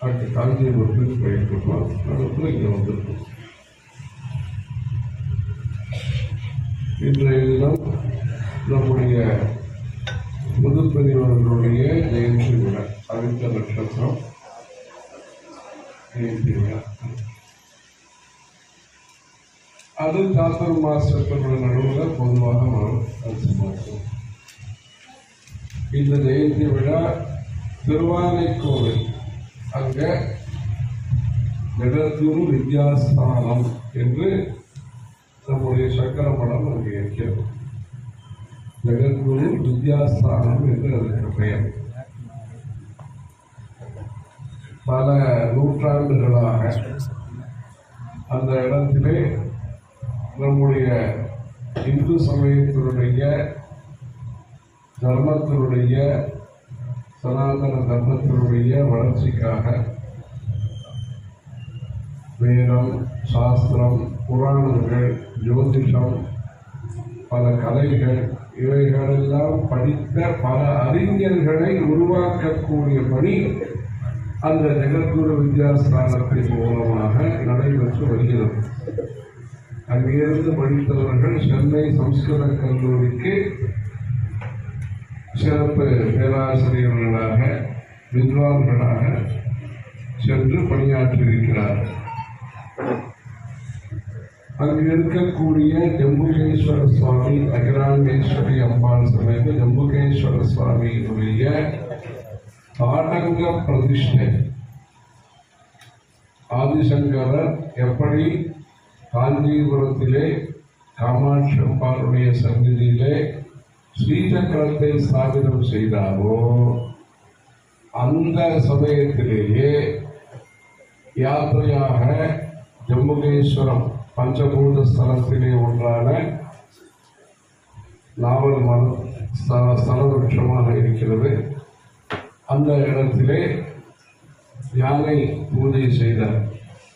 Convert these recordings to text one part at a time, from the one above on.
அடுத்து காஞ்சிபுரத்துக்கு போயிருக்கோம் அதுக்குள்ள இங்கே வந்திருக்கோம் இன்றைய தினம் நம்முடைய முதுப்பெரியவர்களுடைய ஜெயந்தி விழா அவித்த நட்சத்திரம் ஜெயந்தி விழா. அது சாத்தூர் மாசத்தோட நடுவில் பொதுவாக வரும். அரிசி இந்த ஜெயந்தி விழா திருவானைக்கோவில் அங்க ஜெகத்குரு வித்யாஸ்தானம் என்று நம்முடைய சக்கரமடம் அங்கே இருக்கிறது. ஜெகத்குரு வித்யாஸ்தானம் என்று அதற்கு பெயர். பல நூற்றாண்டுகளாக அந்த இடத்திலே நம்முடைய இந்து சமயத்தினுடைய தர்மத்தினுடைய சனாதன தர்மத்தினுடைய வளர்ச்சிக்காக வேதம் சாஸ்திரம் புராணங்கள் ஜோதிஷம் பல கலைகள் இவைகளெல்லாம் படித்த பல அறிஞர்களை உருவாக்கக்கூடிய பணி அந்த ஜெகத்குரு வித்யாஸ்தானத்தின் மூலமாக நடைபெற்று வருகிறது. அங்கிருந்து படித்தவர்கள் சென்னை சம்ஸ்கிருத கல்லூரிக்கு சிறப்பு பேராசிரியர்களாக வித்வான்களாக சென்று பணியாற்றியிருக்கிறார். அங்கு இருக்கக்கூடிய ஜம்புகேஸ்வர சுவாமி அகிராண்டேஸ்வரி அம்பாள் சமேத ஜம்புகேஸ்வர சுவாமியினுடைய ஆடங்க பிரதிஷ்டை. ஆதிசங்கரர் எப்படி காஞ்சிபுரத்திலே காமாட்சி அம்பாளுடைய சந்நிதியிலே ஸ்ரீசக்கரத்தை ஸ்தாபிதம் செய்தாரோ அந்த சமயத்திலேயே யாத்திரையாக ஜம்முகேஸ்வரம் பஞ்சபூத ஸ்தலத்திலே ஒன்றான நாவல் மரம் ஸ்தல விருட்சமாக இருக்கிறது. அந்த இடத்திலே யானை பூஜை செய்த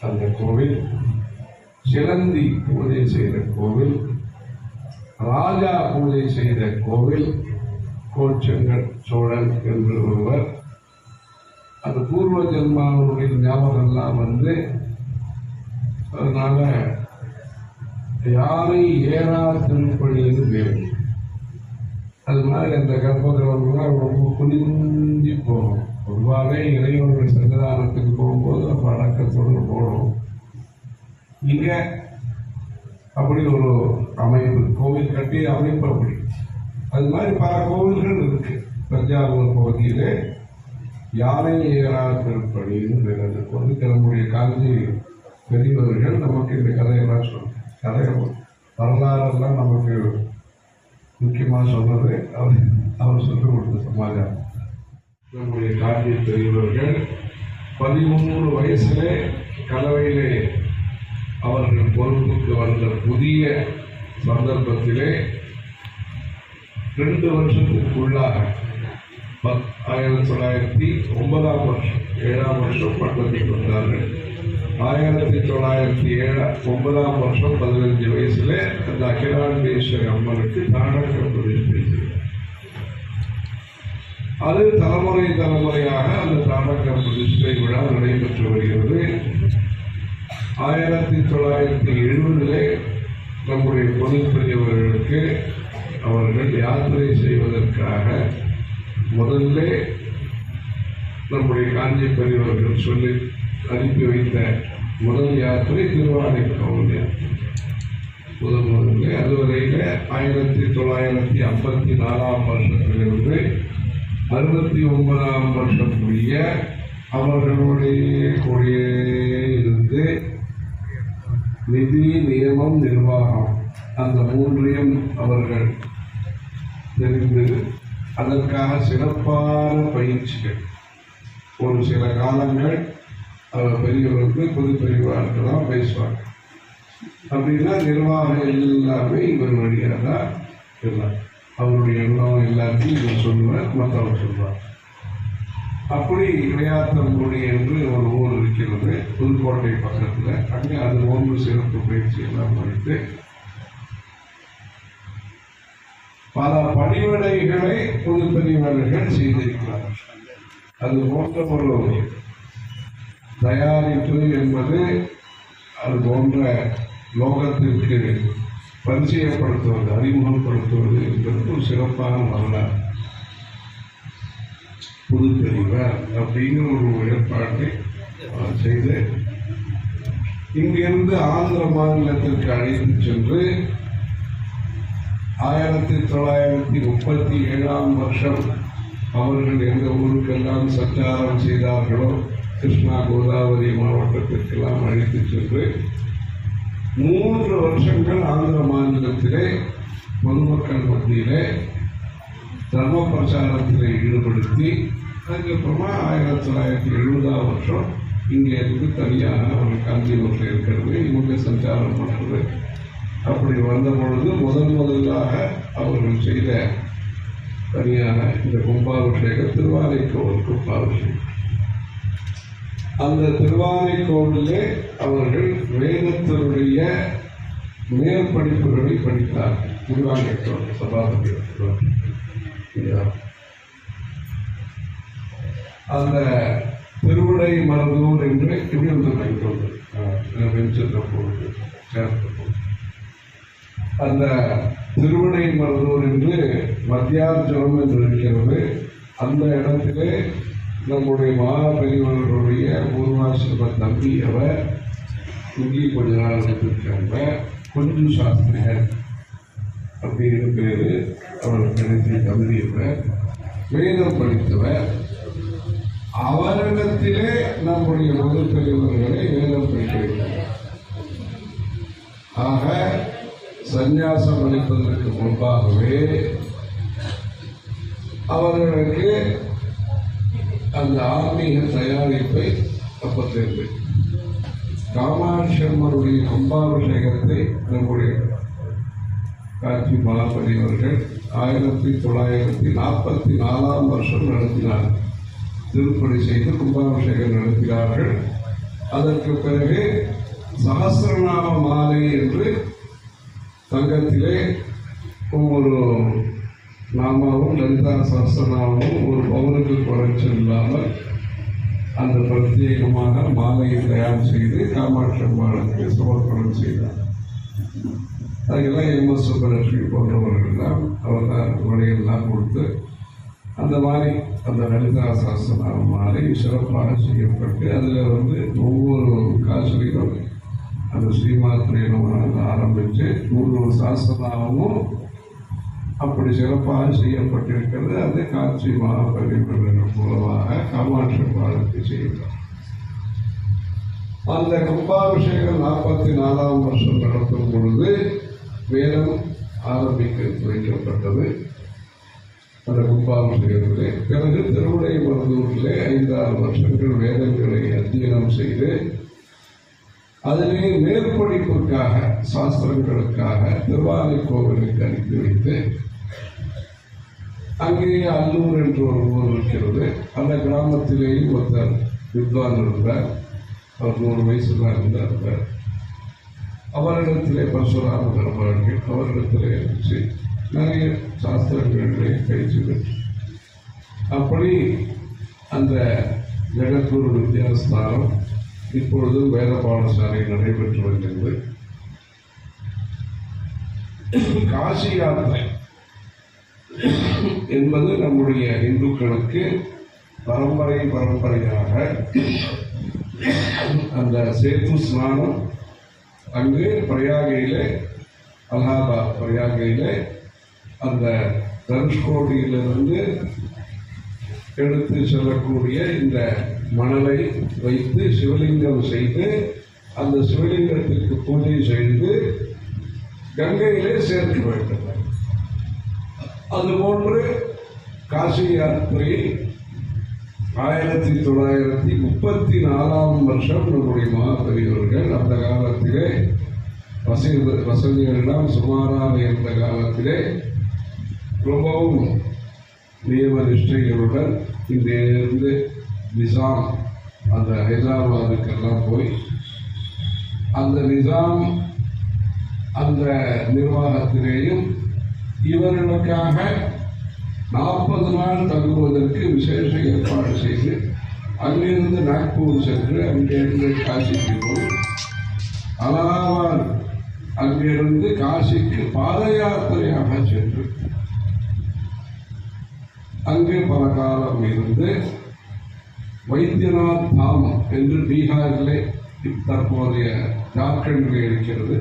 அந்த கோவில் சிலந்தி பூஜை செய்த கோவில் ராஜா பூஜை செய்த கோவில் கோச்செங்கல் சோழன் என்று ஒருவர். அந்த பூர்வ ஜென்மாவுடைய ஞாபகம் எல்லாம் வந்து அதனால யாரை ஏறா திருப்பணின்னு பேர் அது மாதிரி அந்த கர்ப்பகிரகம்லாம் ரொம்ப குனிஞ்சி போகும். பொதுவாகவே இறைவனுடைய சன்னிதானத்துக்கு போகும்போது நம்ம அடக்கத்தோடு போகணும் இங்கே அப்படி ஒரு அமைப்பு. கோவில் கட்டி அமைப்பு அப்படி. அது மாதிரி பல கோவில்கள் இருக்கு. தஞ்சாவூர் பகுதியிலே யானை ஏறா திருப்பணின்னு பேர் வந்து நம்முடைய காஞ்சி பெரியவர்கள் நமக்கு இந்த கதையெல்லாம் சொன்னாங்க கதை வரலாறெல்லாம் நமக்கு முக்கியமாக சொன்னது. அவர் அவர் சொல்லிக் கொடுத்த சமாச்சாரம். நம்முடைய காஞ்சி பெரியவர்கள் பதிமூணு வயசிலே கலவையிலே அவர்கள் பொறுப்புக்கு வந்த புதிய சந்தர்ப்பத்திலே ரெண்டு வருஷத்துக்குள்ளாக பத்- ஆயிரத்தி தொள்ளாயிரத்தி ஒன்பதாம் வருஷம் ஏழாம் வருஷம் பட்டத்தை கொண்டார்கள் ஆயிரத்தி தொள்ளாயிரத்தி ஏழா ஒன்பதாம் வருஷம் பதினஞ்சு வயசுல அந்த அகிலாண்டேஸ்வரி அம்மனுக்கு நாடக பிரதிஷ்டை அது தலைமுறை தலைமுறையாக அந்த நாடக பிரதிஷ்டை விழா நடைபெற்று வருகிறது. ஆயிரத்தி தொள்ளாயிரத்தி எழுபதிலே நம்முடைய பொதுப்பெரியவர்களுக்கு அவர்கள் யாத்திரை செய்வதற்காக முதல்ல நம்முடைய காஞ்சி பெரியவர்கள் சொல்லி அனுப்பி வைத்த முதல் யாத்திரை திருவானைக்காவல் யாத்திரை. முதல் முதல்ல அதுவரையில் ஆயிரத்தி தொள்ளாயிரத்தி ஐம்பத்தி நாலாம் வருஷத்திலிருந்து அறுபத்தி ஒன்பதாம் வருஷம் முடிய அவர்களுடைய கூடிய இருந்து நிதி நியமம் நிர்வாகம். அந்த மூன்றையும் அவர்கள் தெரிந்து அதற்காக சிறப்பான பயிற்சிகள். ஒரு சில காலங்கள் அவர் பெரியவருக்கு புது பிரிவாளர்கள் தான் பேசுவாங்க. அப்படின்னா நிர்வாகம் எல்லாமே இவர் வழியாக தான் எல்லாம் அவருடைய எண்ணம் எல்லாத்தையும் இவர் சொல்லுவார் மற்றவர் சொல்வார் அப்படி இளையாத்தங்குடி என்று ஒரு ஊர் இருக்கிறது. புதுக்கோட்டை பக்கத்தில். அங்கே அது ஒன்று சிறப்பு பயிற்சி எல்லாம் படித்து பல பணிவிடைகளை புது பெரியவர்கள் செய்திருக்கிறார். அது போன்ற ஒரு தயாரிப்பு என்பது அது போன்ற லோகத்திற்கு பரிச்சயப்படுத்துவது அறிமுகப்படுத்துவது என்பது ஒரு சிறப்பான வரலாறு. புது அப்படின்னு ஒரு ஏற்பாட்டை செய்து இங்கிருந்து ஆந்திர மாநிலத்திற்கு அழைத்து சென்று ஆயிரத்தி தொள்ளாயிரத்தி முப்பத்தி ஏழாம் வருஷம் அவர்கள் எந்த ஊருக்கெல்லாம் சச்சாரம் செய்தார்களோ கிருஷ்ணா கோதாவரி மாவட்டத்திற்கெல்லாம் அழைத்து சென்று மூன்று வருஷங்கள் ஆந்திர மாநிலத்திலே பொதுமக்கள் மத்தியிலே தர்ம பிரச்சாரத்தில் ஈடுபடுத்தி அதுக்கப்புறமா ஆயிரத்தி தொள்ளாயிரத்தி எழுபதாம் வருஷம் இங்கே இருந்து தனியாக ஒரு காஞ்சிபுரத்தில் இருக்கிறது இவங்க சஞ்சாரம் பண்ணுறது அப்படி வந்த பொழுது முதன் முதலாக அவர்கள் செய்த தனியான இந்த கும்பாபிஷேகம் திருவானைக்கோவில் கும்பாபிஷேகம். அந்த திருவானைக்கோவிலே அவர்கள் வேதத்தினுடைய மேற்படிப்புகளை படித்தார்கள். திருவானைக்கோவில் சபாபதி அந்த திருவிடை மருதூர் என்று இப்படி வந்து வெஞ்சத்தை போட்டு சேர்த்து அந்த திருவிடை மருதூர் என்று மத்தியார்ஜனம் என்று இருக்கிறது. அந்த இடத்திலே நம்முடைய மாபெரியவர்களுடைய பூர்வாசிரம தம்பி அவர் இங்கே கொஞ்ச நாள் இருந்திருக்காங்க. கொஞ்சம் சாஸ்திரியர். அப்படின்னு பேர் அவர் கிடைத்த தம்பியவர் வேதம் படித்தவர். அவரிடத்திலே நம்முடைய முதல் பெரியவர்களை வேதம் படிக்க ஆக சந்நியாசம் அளிப்பதற்கு முன்பாகவே அவர்களுக்கு அந்த ஆன்மீக தயாரிப்பை அப்பத்திலிருந்து காமாட்சம்மருடைய கும்பாபிஷேகத்தை நம்முடைய காட்சி மகாபலி அவர்கள் ஆயிரத்தி தொள்ளாயிரத்தி நாற்பத்தி நாலாம் வருஷம் நடத்தினார்கள் திருப்பணி செய்து கும்பாபிஷேகம் நடத்தினார்கள். அதற்கு பிறகு சகசிரநாம மாலை என்று தங்கத்திலே ஒவ்வொரு நாமாவும் லலிதா சகசிரநாமமும் ஒரு பவுனுக்கு குறைச்சல் இல்லாமல் அந்த பிரத்யேகமாக மாலையை தயார் செய்து காமாட்சி அம்மாளுக்கு சமர்ப்பணம் செய்தார். அதுக்கெல்லாம் எம் எஸ் சுப்பலட்சுமி போன்றவர்கள்லாம் அவர் தான் வழியெல்லாம் கொடுத்து அந்த மாதிரி அந்த லலிதா சாஸ்திரம் மாலை சிறப்பாக செய்யப்பட்டு அதில் வந்து ஒவ்வொரு காசுலையும் அந்த ஸ்ரீமாத்திரை நம்ம ஆரம்பித்து நூறு சாஸ்திரநாமமும் அப்படி சிறப்பாக செய்யப்பட்டிருக்கிறது. அது காட்சி மகாபரிவர்கள் மூலமாக காமாட்சி பாடத்தை செய்கிறார். அந்த கும்பாபிஷேகம் நாற்பத்தி நாலாம் வருஷம் நடத்தும் பொழுது வேதம் ஆரம்பிக்க துவைக்கப்பட்டது அந்த கும்பாபிஷேகத்திலே பிறகு திருவிடை மருதூரிலே ஐந்தாறு வருஷங்கள் வேதங்களை அத்தியனம் செய்து அதிலே மேற்படிப்புக்காக சாஸ்திரங்களுக்காக திருவாலை கோவிலுக்கு அனுப்பி வைத்து அங்கேயே அல்லூர் என்று ஒரு ஊர் இருக்கிறது. அந்த கிராமத்திலேயும் ஒருத்தர் வித்வான் இருந்தார் அவர் நூறு வயசு தான் இருந்தார் அவரிடத்திலே பரசுராம பெருமாள்கள் அவரிடத்திலே இருந்துச்சு நிறைய சாஸ்திரங்களை பயிற்சி பெற்று அப்படி அந்த ஜெகத்குரு வித்யாஸ்தானம் இப்பொழுது வேத பாடசாலை நடைபெற்று வருகிறது. காசி யாத்திரை என்பது நம்முடைய இந்துக்களுக்கு பரம்பரை பரம்பரையாக அந்த சேத்து ஸ்நானம் அங்கு பிரயாகையிலே அலகாபாத் பிரயாகையிலே அந்த தனுஷ்கோடியிலிருந்து எடுத்து செல்லக்கூடிய இந்த மணலை வைத்து சிவலிங்கம் செய்து அந்த சிவலிங்கத்திற்கு பூஜை செய்து கங்கையிலே சேர்க்க வேண்டும். அதுபோன்று காசி யாத்திரை ஆயிரத்தி தொள்ளாயிரத்தி முப்பத்தி நாலாம் வருஷம் நம்முடைய மகாபெரியவர்கள் அந்த காலத்திலே வசதி வசதிகளெல்லாம் சுமாராக இருந்த காலத்திலே ரொம்பவும் நியம நிஷ்டைகளுடன் இங்கிருந்து நிசாம் அந்த ஹைதராபாத்துக்கெல்லாம் போய் அந்த நிசாம் அந்த நிர்வாகத்திலேயும் இவர்களுக்காக நாற்பது நாள் தங்குவதற்கு விசேஷ ஏற்பாடு செய்து அங்கிருந்து நாக்பூர் சென்று அங்கிருந்து காசிக்கு போய் அலகாபாத் அங்கிருந்து காசிக்கு பாத யாத்திரையாக சென்று அங்கே பல காலம் இருந்து வைத்தியநாத் தாம் என்று பீகாரிலே தற்போதைய ஜார்க்கண்டில் இருக்கிறது.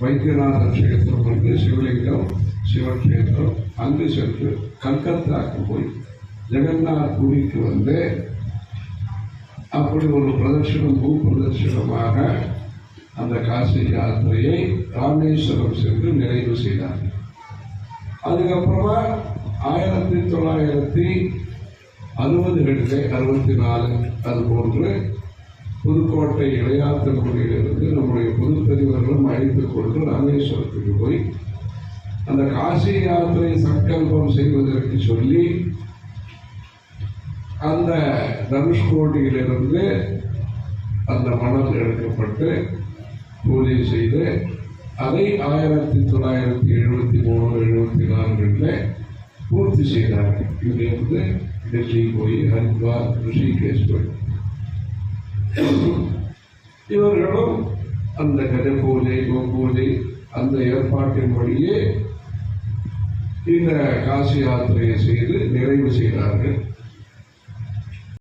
வைத்தியநாத கஷேத்திரம் என்று சிவலிங்கம் சிவக்ஷேத்திரம் அங்கு சென்று கல்கத்தாக்கு போய் ஜெகநாத் புரிக்கு வந்து அப்படி ஒரு பிரதட்சணம் பூ பிரதர்ஷனமாக அந்த காசி யாத்திரையை ராமேஸ்வரம் சென்று நிறைவு செய்தார் அதுக்கப்புறமா ஆயிரத்தி தொள்ளாயிரத்தி அறுபதுகளிலே அறுபத்தி நாலு அது போன்று புதுக்கோட்டை இளையாத்தங்குடியிலிருந்து நம்முடைய பொதுப்பெரியவர்களும் அழைத்துக் கொண்டு ராமேஸ்வரத்துக்கு போய் அந்த காசி யாத்திரை சங்கல்பம் செய்வதற்கு சொல்லி அந்த தனுஷ்கோடியிலிருந்து அந்த மணல் எடுக்கப்பட்டு பூஜை செய்து அதை ஆயிரத்தி தொள்ளாயிரத்தி பூர்த்தி செய்தார்கள் இங்கிருந்து டெல்லி போய் ஹரித்வார் ரிஷிகேஷ் போய் இவர்களும் அந்த கஜ பூஜை கோபூஜை அந்த ஏற்பாட்டின்படியே இந்த காசி யாத்திரையை செய்து நிறைவு செய்தார்கள்.